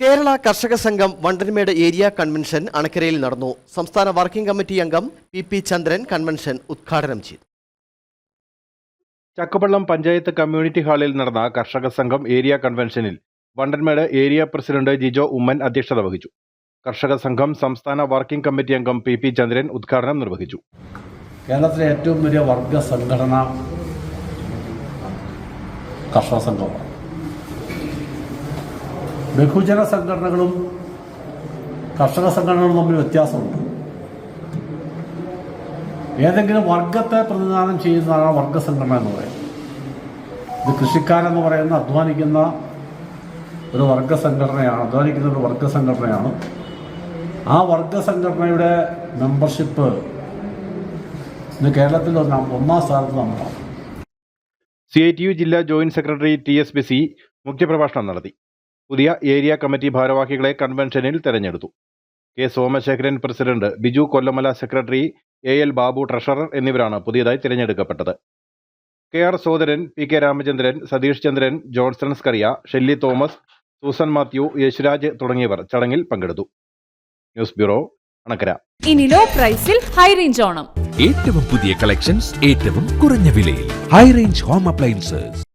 കേരള കർഷക സംഘം Vandanmedu area convention അണക്കരയിൽ നടന്നു. സംസ്ഥാന വർക്കിംഗ് കമ്മിറ്റി അംഗം പി പി ചന്ദ്രൻ കൺവെൻഷൻ ഉദ്ഘാടനം ചെയ്തു. ചക്കുപള്ളം പഞ്ചായത്ത് കമ്മ്യൂണിറ്റി ഹാളിൽ നടന്ന കർഷക സംഘം ഏരിയ കൺവെൻഷനിൽ വണ്ടൻമേട് ഏരിയ പ്രസിഡന്റ് ജിജോ ഉമ്മൻ അധ്യക്ഷത വഹിച്ചു. കർഷക സംഘം സംസ്ഥാന വർക്കിംഗ് കമ്മിറ്റി അംഗം പി പി ചന്ദ്രൻ ഉദ്ഘാടനം നിർവഹിച്ചു. കേരളത്തിലെ ഏറ്റവും വലിയ വർഗ സംഘടന കർഷക സംഘമാണ്. ബഹുജന സംഘടനകളും കർഷക സംഘടനകളും തമ്മിൽ വ്യത്യാസമുണ്ട്. ഏതെങ്കിലും വർഗത്തെ പ്രതിനിധാനം ചെയ്യുന്നതാണ് വർഗ സംഘടന എന്ന് പറയുന്നത്. ഇത് കൃഷിക്കാരെന്ന് പറയുന്ന അധ്വാനിക്കുന്ന ഒരു വർഗ സംഘടനയാണ് അധ്വാനിക്കുന്ന ഒരു വർഗ സംഘടനയാണ് ആ വർഗ സംഘടനയുടെ മെമ്പർഷിപ്പ് ഇന്ന് കേരളത്തിൽ ഒന്നാം സ്ഥാനത്ത് നമ്മളാണ്. സി ഐ ടി യു ജില്ലാ joint secretary T S B C മുഖ്യപ്രഭാഷണം നടത്തി. പുതിയ ഏരിയ കമ്മിറ്റി ഭാരവാഹികളെ കൺവെൻഷനിൽ തെരഞ്ഞെടുത്തു. K. Somasekharan president Biju Kollamala secretary A. L. Babu treasurer എന്നിവരാണ് പുതിയതായി തിരഞ്ഞെടുക്കപ്പെട്ടത്. K. R. Sodaran P. K. Ramachandran Satheesh Chandran Johnson Skaria Shelly Thomas Susan Mathew Yesuraj തുടങ്ങിയവർ ചടങ്ങിൽ പങ്കെടുത്തു. News bureau Anakkara. ഇനി ലോ പ്രൈസിൽ ഹൈ റേഞ്ച് ഓണം. ഏറ്റവും പുതിയ കളക്ഷൻസ് ഏറ്റവും കുറഞ്ഞ വിലയിൽ. High range home appliances